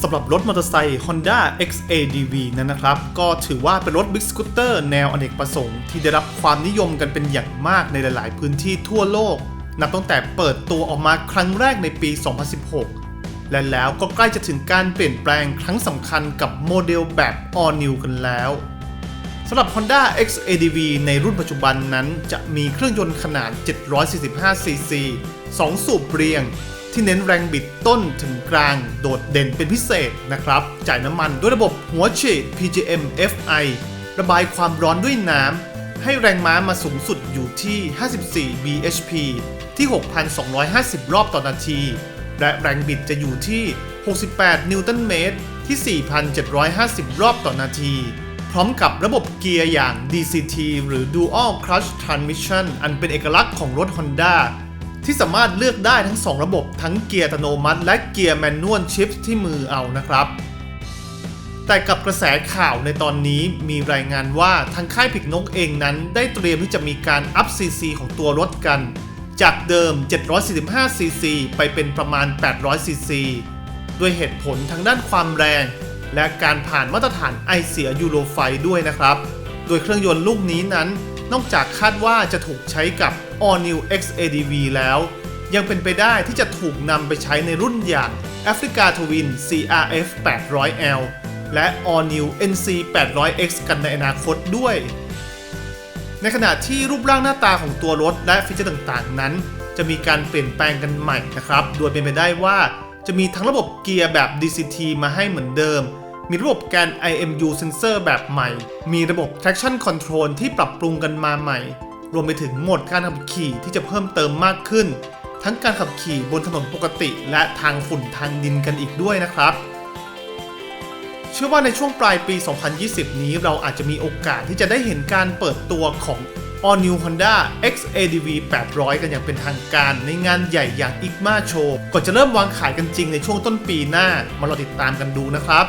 สำหรับรถมอเตอร์ไซค์ Honda XADV นั้นนะครับ ก็ถือว่าเป็นรถบิ๊กสกูตเตอร์แนวอเนกประสงค์ที่ได้รับความนิยมกันเป็นอย่างมากในหลาย ๆ พื้นที่ทั่วโลก นับตั้งแต่เปิดตัวออกมาครั้งแรกในปี 2016 และแล้วก็ใกล้จะถึงการเปลี่ยนแปลงครั้งสำคัญกับโมเดลแบบ All New กันแล้วสำหรับ Honda XADV ในรุ่นปัจจุบันนั้นจะมีเครื่องยนต์ขนาด 745cc 2 สูบเรียง ที่เน้นแรงบิดต้นถึงกลางโดดเด่นเป็นพิเศษนะครับ จ่ายน้ำมันด้วยระบบหัวฉีด PGM FI ระบายความร้อนด้วยน้ำ ให้แรงม้ามาสูงสุดอยู่ที่ 54 bhp ที่ 6,250 รอบต่อนาที และแรงบิดจะอยู่ที่ 68 นิวตันเมตร ที่ 4,750 รอบต่อนาที พร้อมกับระบบเกียร์อย่าง DCT หรือ Dual Clutch Transmission อันเป็นเอกลักษณ์ของรถ Honda ที่สามารถเลือกได้ทั้ง 2 ระบบทั้งเกียร์อัตโนมัติ และเกียร์แมนนวลชิฟที่มือเอานะครับ แต่กับกระแสข่าวในตอนนี้มีรายงานว่าทางค่ายผิกนกเองนั้น ได้เตรียมที่จะมีการอัพซีซีของตัวรถกัน จากเดิม 745 ซีซีไปเป็นประมาณ 800 ซีซีด้วยเหตุผลทางด้านความแรง และการผ่านมาตรฐานไอเสียยูโรไฟด้วยนะครับ โดยเครื่องยนต์ลูกนี้นั้น นอกจากคาดว่าจะถูกใช้กับ All New XADV แล้ว ยังเป็นไปได้ที่จะถูกนำไปใช้ในรุ่นอย่าง Africa Twin CRF 800L และ All New NC 800X กันในอนาคตด้วย ในขณะที่รูปร่างหน้าตาของตัวรถและฟีเจอร์ต่างๆ นั้น จะมีการเปลี่ยนแปลงกันใหม่นะครับ โดยเป็นไปได้ว่าจะมีทั้งระบบเกียร์แบบ DCT มาให้เหมือนเดิม มีระบบแการ IMU sensor แบบใหม่ มีระบบ traction control ที่ปรับปรุงกันมาใหม่ รวมไปถึงโหมดการขับขี่ที่จะเพิ่มเติมมากขึ้น ทั้งการขับขี่บนถนนปกติ และทางฝุ่นทางดินกันอีกด้วยนะครับ เชื่อว่าในช่วงปลายปี 2020 นี้เราอาจจะมีโอกาสที่จะได้เห็นการเปิดตัวของ All New Honda XADV 800 กันอย่างเป็นทางการในงานใหญ่อย่าง IGMA Show ก่อนจะเริ่มวางขายกันจริงในช่วงต้นปีหน้า มารอติดตามกันดูนะครับ